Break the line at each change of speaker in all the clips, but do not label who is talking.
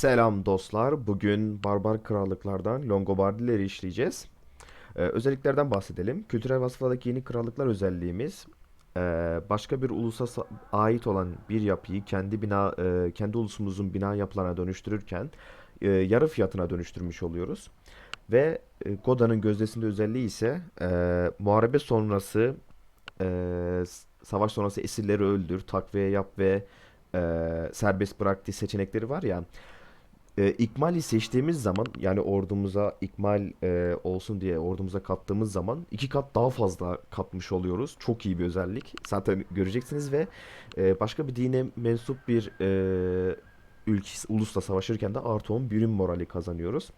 Selam dostlar. Bugün barbar krallıklardan Longobardileri işleyeceğiz. Ee, özelliklerden bahsedelim. Kültürel vasıflardaki yeni krallıklar özelliğimiz e, başka bir ulusa sa- ait olan bir yapıyı kendi bina e, kendi ulusumuzun bina yapılarına dönüştürürken e, yarı fiyatına dönüştürmüş oluyoruz. Ve e, Goda'nın gözdesinde özelliği ise e, muharebe sonrası e, savaş sonrası esirleri öldür, takviye yap ve e, serbest bırak diye seçenekleri var ya. E, ikmali seçtiğimiz zaman yani ordumuza ikmal e, olsun diye ordumuza kattığımız zaman iki kat daha fazla katmış oluyoruz. Çok iyi bir özellik. Zaten göreceksiniz ve e, başka bir dine mensup bir e, ülke ulusla savaşırken de artı 10 birim morali kazanıyoruz.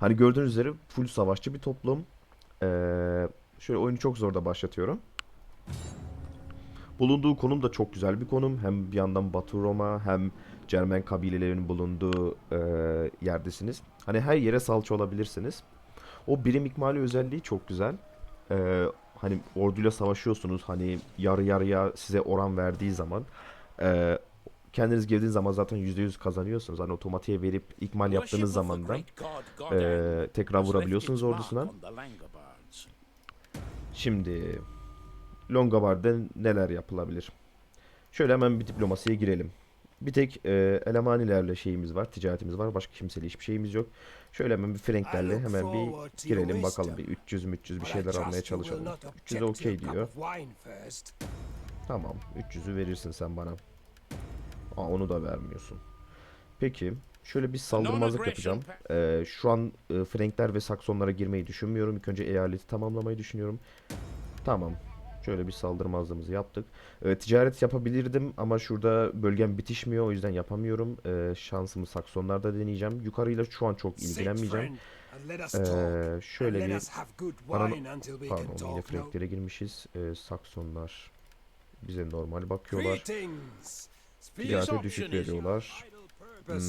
Hani gördüğünüz üzere full savaşçı bir toplum. E, şöyle oyunu çok zor da başlatıyorum. Bulunduğu konum da çok güzel bir konum. Hem bir yandan Batı Roma hem Cermen kabilelerinin bulunduğu e, yerdesiniz. Hani her yere salça olabilirsiniz. O birim ikmali özelliği çok güzel. E, hani orduyla savaşıyorsunuz. Hani yarı yarıya size oran verdiği zaman e, kendiniz girdiğiniz zaman zaten %100 kazanıyorsunuz. Hani otomatiğe verip ikmal yaptığınız zaman da e, tekrar vurabiliyorsunuz ordusuna. Şimdi Longabar'da neler yapılabilir? Şöyle hemen bir diplomasiye girelim. Bir tek e, elemanilerle şeyimiz var, ticaretimiz var. Başka kimseyle hiçbir şeyimiz yok. Şöyle hemen bir Frenklerle hemen bir girelim bakalım. Bir 300 300 bir şeyler almaya çalışalım. 300 okey diyor. Tamam, 300'ü verirsin sen bana. Aa, onu da vermiyorsun. Peki, şöyle bir saldırmazlık yapacağım. Ee, şu an e, Frankler ve Saksonlara girmeyi düşünmüyorum. İlk önce eyaleti tamamlamayı düşünüyorum. Tamam. Şöyle bir saldırmazlığımızı yaptık. Ee, ticaret yapabilirdim ama şurada bölgem bitişmiyor. O yüzden yapamıyorum. Ee, şansımı Saksonlarda deneyeceğim. Yukarıyla şu an çok ilgilenmeyeceğim. Ee, şöyle bir... Bana, pardon yine Franklere girmişiz. Ee, Saksonlar bize normal bakıyorlar. Ticarete düşük veriyorlar.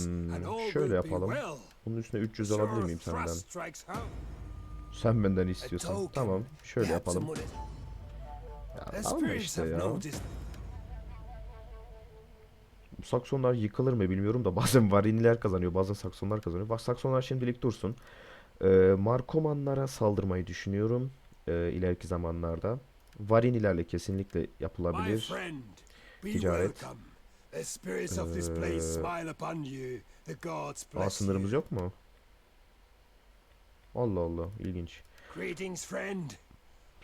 Hmm, şöyle yapalım. Bunun üstüne 300 alabilir miyim senden? Sen benden istiyorsun. Tamam. Şöyle yapalım. Ya, alma işte ya. Bu Saksonlar yıkılır mı bilmiyorum da bazen Variniler kazanıyor, bazen Saksonlar kazanıyor. Bak Saksonlar şimdilik dursun. Ee, Markomanlara saldırmayı düşünüyorum ee, ileriki zamanlarda. Varinilerle kesinlikle yapılabilir. Ticaret. Ee, Aa, sınırımız yok mu? Allah Allah, ilginç.
Greetings, friend.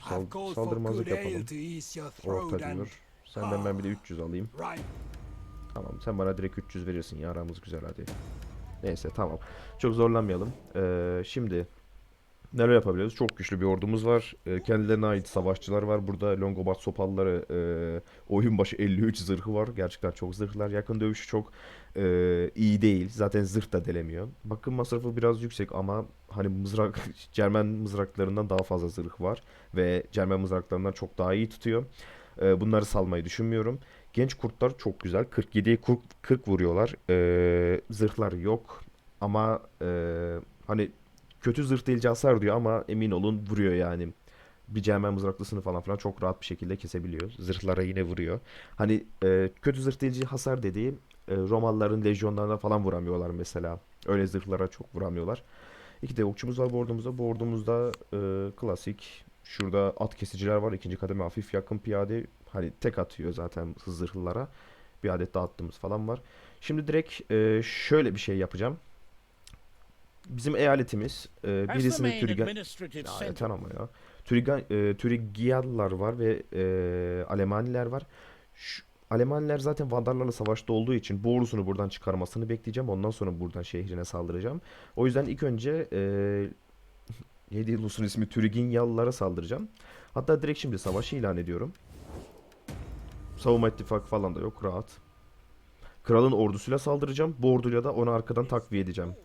Sal- saldırmazlık yapalım. Orta diyor. Senden ben bir de 300 alayım.
right.
Tamam sen bana direkt 300 verirsin ya aramız güzel hadi. Neyse tamam. Çok zorlanmayalım. Ee, şimdi neler yapabiliriz? Çok güçlü bir ordumuz var. Ee, kendilerine ait savaşçılar var. Burada Longobat Sopalıları e, oyun başı 53 zırhı var. Gerçekten çok zırhlar. Yakın dövüşü çok e, iyi değil. Zaten zırh da delemiyor. Bakım masrafı biraz yüksek ama hani mızrak Cermen mızraklarından daha fazla zırh var ve Cermen mızraklarından çok daha iyi tutuyor. Ee, bunları salmayı düşünmüyorum. Genç kurtlar çok güzel. 47'ye 40, 40 vuruyorlar. Ee, zırhlar yok. Ama e, hani kötü zırh delici hasar diyor ama emin olun vuruyor yani. Bir cermen mızraklısını falan filan çok rahat bir şekilde kesebiliyor. Zırhlara yine vuruyor. Hani e, kötü zırh delici hasar dediği e, Romalıların lejyonlarına falan vuramıyorlar mesela. Öyle zırhlara çok vuramıyorlar. İki de okçumuz var bu ordumuzda. Bu ordumuzda e, klasik şurada at kesiciler var. İkinci kademe hafif yakın piyade. Hani tek atıyor zaten zırhlılara. Bir adet daha attığımız falan var. Şimdi direkt e, şöyle bir şey yapacağım. Bizim eyaletimiz e, birisini Türgen... Ya yeter ama ya. Türigan, e, Türigyalılar var ve e, Alemaniler var. Şu, Alemaniler zaten Vandarlarla savaşta olduğu için bu ordusunu buradan çıkarmasını bekleyeceğim. Ondan sonra buradan şehrine saldıracağım. O yüzden ilk önce e, neydi ulusun ismi Türiginyalılara saldıracağım. Hatta direkt şimdi savaşı ilan ediyorum. Savunma ittifakı falan da yok rahat. Kralın ordusuyla saldıracağım. Bu orduyla da onu arkadan takviye edeceğim.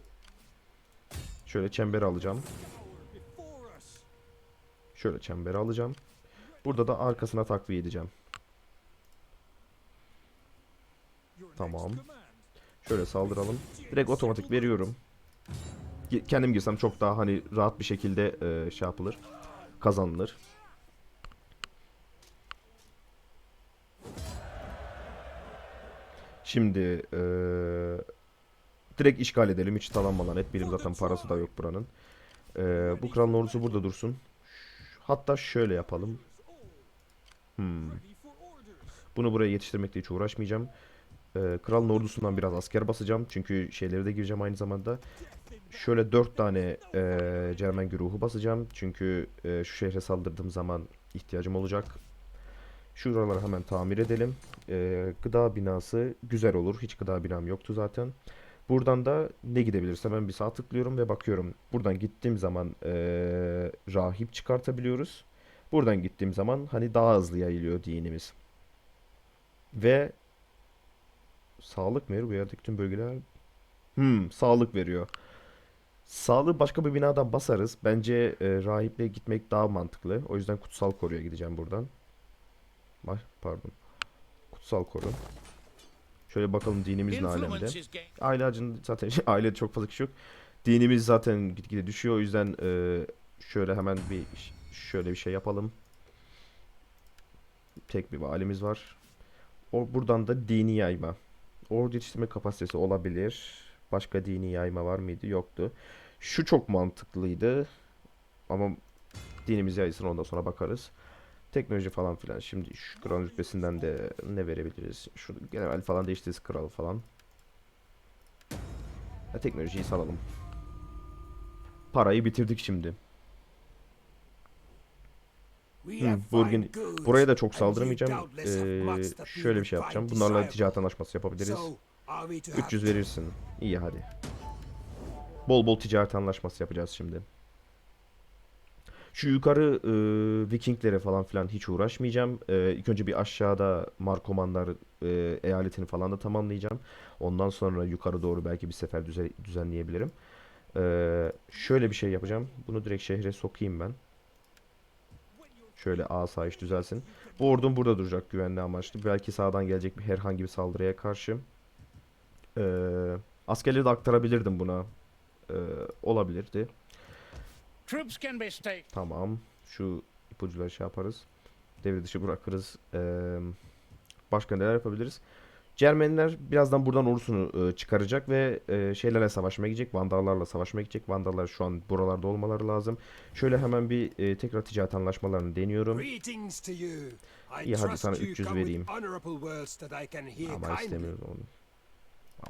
Şöyle çemberi alacağım. Şöyle çemberi alacağım. Burada da arkasına takviye edeceğim. Tamam. Şöyle saldıralım. Direkt otomatik veriyorum. Kendim girsem çok daha hani rahat bir şekilde e, şey yapılır. Kazanılır. Şimdi e, direkt işgal edelim. Hiç talanmadan etmeyelim. Zaten parası da yok buranın. Ee, bu kralın ordusu burada dursun. Hatta şöyle yapalım. Hmm. Bunu buraya yetiştirmekle hiç uğraşmayacağım. Ee, kralın ordusundan biraz asker basacağım. Çünkü şeylere de gireceğim aynı zamanda. Şöyle 4 tane e, Cermen güruhu basacağım. Çünkü e, şu şehre saldırdığım zaman ihtiyacım olacak. Şuraları hemen tamir edelim. Ee, gıda binası güzel olur. Hiç gıda binam yoktu zaten. Buradan da ne gidebiliriz? Hemen bir sağ tıklıyorum ve bakıyorum. Buradan gittiğim zaman eee, rahip çıkartabiliyoruz. Buradan gittiğim zaman hani daha hızlı yayılıyor dinimiz. Ve sağlık mı veriyor? Bu yerdeki tüm bölgeler hmm, sağlık veriyor. Sağlığı başka bir binadan basarız. Bence e, rahiple gitmek daha mantıklı. O yüzden kutsal koruya gideceğim buradan. Ay, pardon. Kutsal koru. Şöyle bakalım dinimiz ne alemde. Aile ağacında zaten ailede çok fazla kişi yok. Dinimiz zaten gitgide düşüyor. O yüzden e, şöyle hemen bir şöyle bir şey yapalım. Tek bir valimiz var. O, buradan da dini yayma. Ordu yetiştirme kapasitesi olabilir. Başka dini yayma var mıydı? Yoktu. Şu çok mantıklıydı. Ama dinimiz yaysın ondan sonra bakarız. Teknoloji falan filan. Şimdi şu kral rütbesinden de ne verebiliriz? Şu general falan değiştiririz kral falan. Ya teknolojiyi salalım. Parayı bitirdik şimdi. Hmm,
goods,
Buraya da çok
have
Ee, şöyle bir şey yapacağım. Bunlarla ticaret anlaşması yapabiliriz.
So, are we to have
300 verirsin. İyi hadi. Bol bol ticaret anlaşması yapacağız şimdi. Şu yukarı e, Vikinglere falan filan hiç uğraşmayacağım. E, ilk önce bir aşağıda Markomanlar e, eyaletini falan da tamamlayacağım. Ondan sonra yukarı doğru belki bir sefer düze- düzenleyebilirim. E, şöyle bir şey yapacağım. Bunu direkt şehre sokayım ben. Şöyle asayiş düzelsin. Bu ordum burada duracak güvenli amaçlı. Belki sağdan gelecek bir herhangi bir saldırıya karşı. Ee, askerleri de aktarabilirdim buna. Ee, olabilirdi. Tamam. Şu ipucuları şey yaparız. Devre dışı bırakırız. Ee, başka neler yapabiliriz? Cermenler birazdan buradan ordusunu e, çıkaracak ve e, şeylerle savaşmaya gidecek. Vandallarla savaşmaya gidecek. Vandallar şu an buralarda olmaları lazım. Şöyle hemen bir e, tekrar ticaret anlaşmalarını deniyorum. İyi, hadi sana
you
300
come with
vereyim. Ama istemiyorum onu.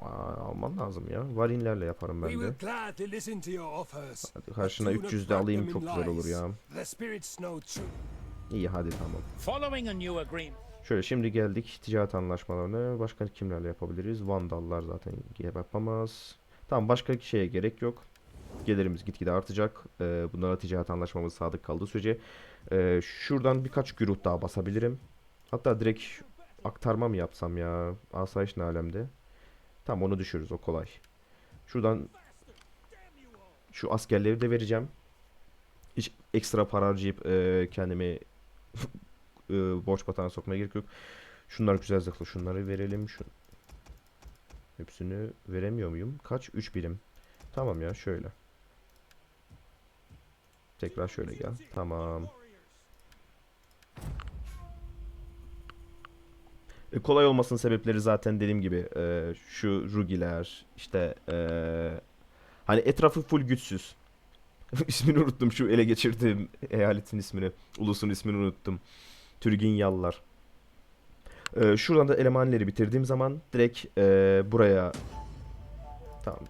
Ama alman lazım ya. Varinlerle yaparım ben de. Hadi karşına
but do not
300 de alayım çok güzel olur ya. İyi hadi tamam. Şöyle şimdi geldik ticaret anlaşmalarına. Başka kimlerle yapabiliriz? Vandallar zaten yapamaz. Tamam başka şeye gerek yok. Gelirimiz gitgide artacak. Ee, bunlara ticaret anlaşmamız sadık kaldığı sürece. Ee, şuradan birkaç güruh daha basabilirim. Hatta direkt aktarma mı yapsam ya? Asayiş ne alemde? Tamam onu düşürürüz o kolay. Şuradan şu askerleri de vereceğim. Hiç ekstra para harcayıp e, kendimi e, borç batağına sokmaya gerek yok. Şunlar güzel zırhlı. Şunları verelim. Şu... Hepsini veremiyor muyum? Kaç? 3 birim. Tamam ya şöyle. Tekrar şöyle gel. Tamam. E, kolay olmasının sebepleri zaten dediğim gibi e, şu Rugiler işte e, hani etrafı full güçsüz. İsmini unuttum şu ele geçirdiğim eyaletin ismini, ulusun ismini unuttum. Türginyalılar. Ee, şuradan da elemanları bitirdiğim zaman direkt e, buraya tamam.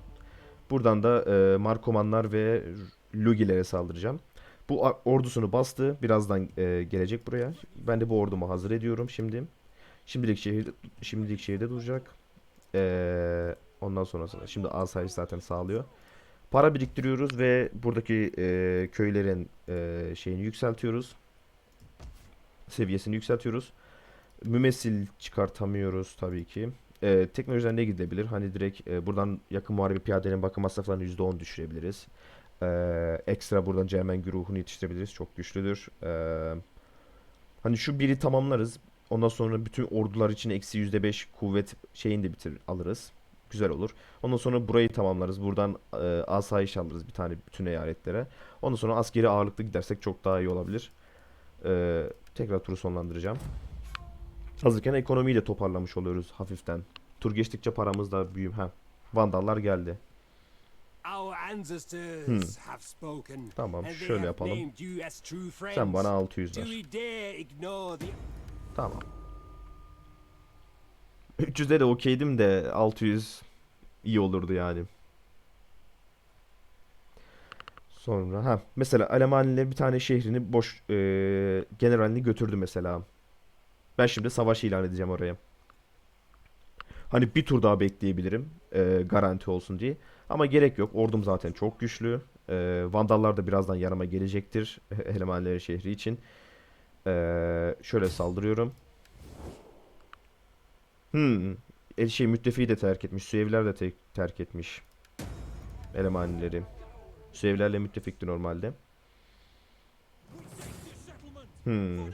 Buradan da e, Markomanlar ve Lugilere saldıracağım. Bu ordusunu bastı. Birazdan e, gelecek buraya. Ben de bu ordumu hazır ediyorum şimdi. Şimdilik şehirde şimdilik şehirde duracak. Ee, ondan sonrasında şimdi asayiş zaten sağlıyor. Para biriktiriyoruz ve buradaki e, köylerin e, şeyini yükseltiyoruz. Seviyesini yükseltiyoruz. Mümessil çıkartamıyoruz tabii ki. E, teknolojiden ne gidebilir? Hani direkt e, buradan yakın muharebe piyadenin bakım masraflarını %10 düşürebiliriz. E, ekstra buradan Cermen güruhunu yetiştirebiliriz. Çok güçlüdür. E, hani şu biri tamamlarız. Ondan sonra bütün ordular için eksi %5 kuvvet şeyini de bitir alırız. Güzel olur. Ondan sonra burayı tamamlarız. Buradan e, asayiş alırız bir tane bütün eyaletlere. Ondan sonra askeri ağırlıklı gidersek çok daha iyi olabilir. E, tekrar turu sonlandıracağım. Hazırken ekonomiyi de toparlamış oluyoruz hafiften. Tur geçtikçe paramız da büyüm. Ha. Vandallar geldi.
Spoken.
Tamam, şöyle yapalım. Sen bana 600
Do
ver. Tamam. 300'de de okeydim de 600 iyi olurdu yani. Sonra ha mesela Alemaniler bir tane şehrini boş e, generalini götürdü mesela. Ben şimdi savaş ilan edeceğim oraya. Hani bir tur daha bekleyebilirim e, garanti olsun diye. Ama gerek yok. Ordum zaten çok güçlü. E, Vandallar da birazdan yanıma gelecektir. Elemanilerin şehri için. E, şöyle saldırıyorum. Hmm. El şey müttefiği de terk etmiş. Süevler de te- terk etmiş. Elemanileri. Süevlerle müttefikti normalde. Hmm.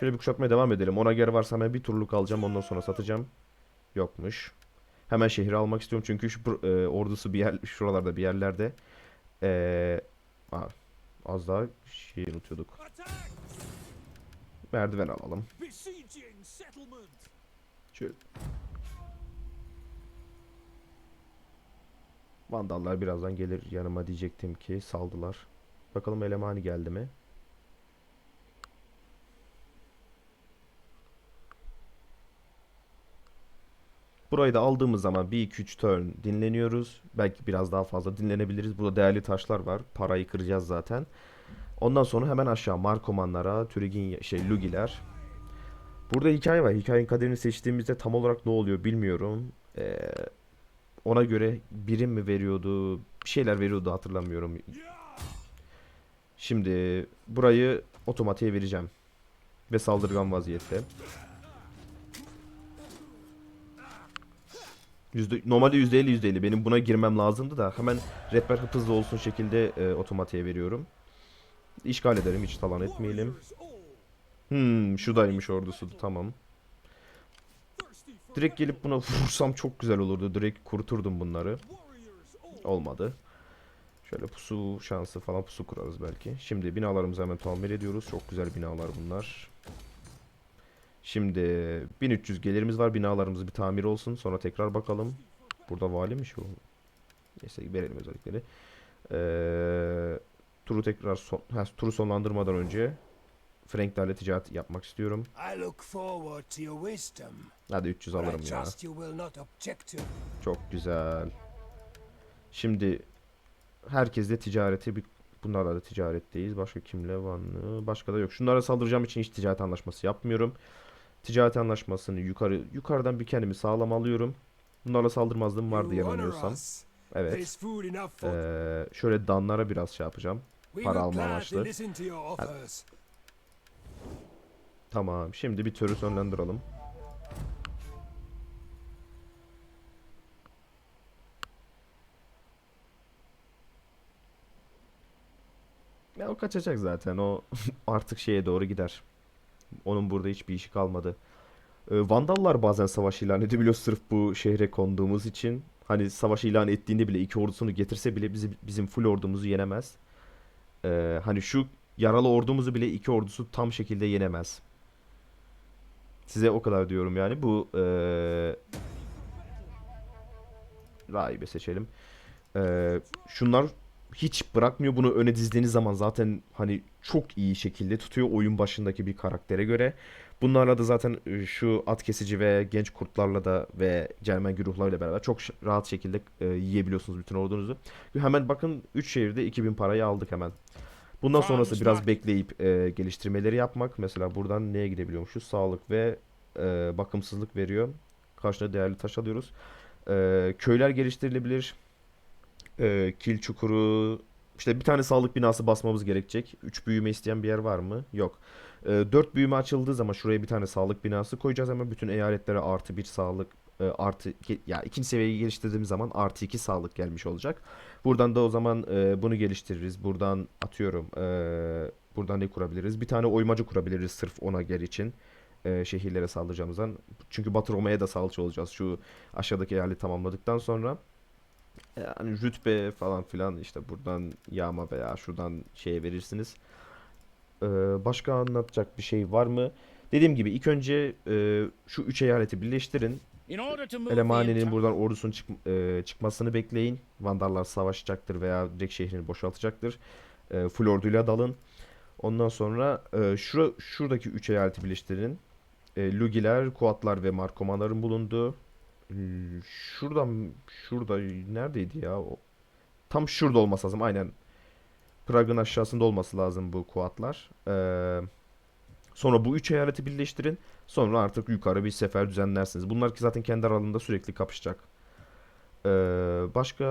Şöyle bir kuşatmaya devam edelim. Ona göre varsa hemen bir turluk alacağım. Ondan sonra satacağım. Yokmuş. Hemen şehri almak istiyorum. Çünkü şu e, ordusu bir yer, şuralarda bir yerlerde. E, aa, az daha şey unutuyorduk. Merdiven alalım. Şöyle. Vandallar birazdan gelir yanıma diyecektim ki saldılar. Bakalım elemani geldi mi? Burayı da aldığımız zaman 1-2-3 turn dinleniyoruz. Belki biraz daha fazla dinlenebiliriz. Burada değerli taşlar var. Parayı kıracağız zaten. Ondan sonra hemen aşağı Markomanlara, Türigin şey Lugiler. Burada hikaye var. Hikayenin kaderini seçtiğimizde tam olarak ne oluyor bilmiyorum. Ee, ona göre birim mi veriyordu, bir şeyler veriyordu hatırlamıyorum. Şimdi burayı otomatiğe vereceğim. Ve saldırgan vaziyette. Yüzde, normalde %50 %50 benim buna girmem lazımdı da hemen rehber hızlı olsun şekilde e, otomatiğe veriyorum. İşgal edelim hiç talan etmeyelim. Hmm, şuradaymış ordusu tamam. Direkt gelip buna vursam çok güzel olurdu. Direkt kurturdum bunları. Olmadı. Şöyle pusu şansı falan pusu kurarız belki. Şimdi binalarımızı hemen tamir ediyoruz. Çok güzel binalar bunlar. Şimdi 1300 gelirimiz var. Binalarımız bir tamir olsun. Sonra tekrar bakalım. Burada vali mi şu? Neyse verelim özellikleri. Ee, turu tekrar son, ha, turu sonlandırmadan önce Franklerle ticaret yapmak istiyorum. Hadi 300
But I
alırım ya. Çok güzel. Şimdi herkesle ticareti bir bunlarla da ticaretteyiz. Başka kimle var mı? Başka da yok. Şunlara saldıracağım için hiç ticaret anlaşması yapmıyorum. Ticaret anlaşmasını yukarı yukarıdan bir kendimi sağlam alıyorum. Bunlarla saldırmazlığım vardı yanılmıyorsam. Evet. Ee, şöyle danlara biraz şey yapacağım. Para alma amaçlı.
offers.
Tamam. Şimdi bir törü sonlandıralım. Ya o kaçacak zaten. O artık şeye doğru gider. Onun burada hiçbir işi kalmadı. Ee, Vandallar bazen savaş ilan edebiliyor sırf bu şehre konduğumuz için. Hani savaş ilan ettiğinde bile iki ordusunu getirse bile bizi, bizim full ordumuzu yenemez. Ee, hani şu yaralı ordumuzu bile iki ordusu tam şekilde yenemez. Size o kadar diyorum yani. Bu eee rahibe seçelim. Eee, şunlar hiç bırakmıyor bunu öne dizdiğiniz zaman zaten hani çok iyi şekilde tutuyor oyun başındaki bir karaktere göre. Bunlarla da zaten e, şu at kesici ve genç kurtlarla da ve Cermen güruhlarıyla beraber çok rahat şekilde e, yiyebiliyorsunuz bütün ordunuzu. Hemen bakın 3 şehirde 2000 parayı aldık hemen. Bundan sonrası biraz bekleyip e, geliştirmeleri yapmak. Mesela buradan neye gidebiliyormuşuz? Sağlık ve e, bakımsızlık veriyor. Karşına değerli taş alıyoruz. E, köyler geliştirilebilir. E, kil çukuru. İşte bir tane sağlık binası basmamız gerekecek. 3 büyüme isteyen bir yer var mı? Yok. E, 4 büyüme açıldığı zaman şuraya bir tane sağlık binası koyacağız ama bütün eyaletlere artı bir sağlık e, artı ya ikinci seviyeyi geliştirdiğimiz zaman artı 2 sağlık gelmiş olacak. Buradan da o zaman e, bunu geliştiririz. Buradan atıyorum. e, buradan ne kurabiliriz? Bir tane oymacı kurabiliriz sırf ona gel için. e, şehirlere saldıracağımızdan. Çünkü Batı Roma'ya da salça olacağız şu aşağıdaki eyaleti tamamladıktan sonra. Yani rütbe falan filan işte buradan yağma veya şuradan şeye verirsiniz. Ee, başka anlatacak bir şey var mı? Dediğim gibi ilk önce e, şu üç eyaleti birleştirin. Elemani'nin buradan ordusunun çık- e, çıkmasını bekleyin. Vandallar savaşacaktır veya direkt şehrini boşaltacaktır. E, full orduyla dalın. Ondan sonra e, şura, şuradaki üç eyaleti birleştirin. E, Lugiler, Kuatlar ve Markomanların bulunduğu. E, şuradan, şurada neredeydi ya? O, tam şurada olması lazım. Aynen. Prag'ın aşağısında olması lazım bu Kuatlar. E, sonra bu üç eyaleti birleştirin. Sonra artık yukarı bir sefer düzenlersiniz. Bunlar ki zaten kendi aralarında sürekli kapışacak. Ee, başka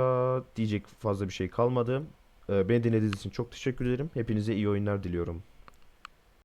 diyecek fazla bir şey kalmadı. Ee, beni dinlediğiniz için çok teşekkür ederim. Hepinize iyi oyunlar diliyorum.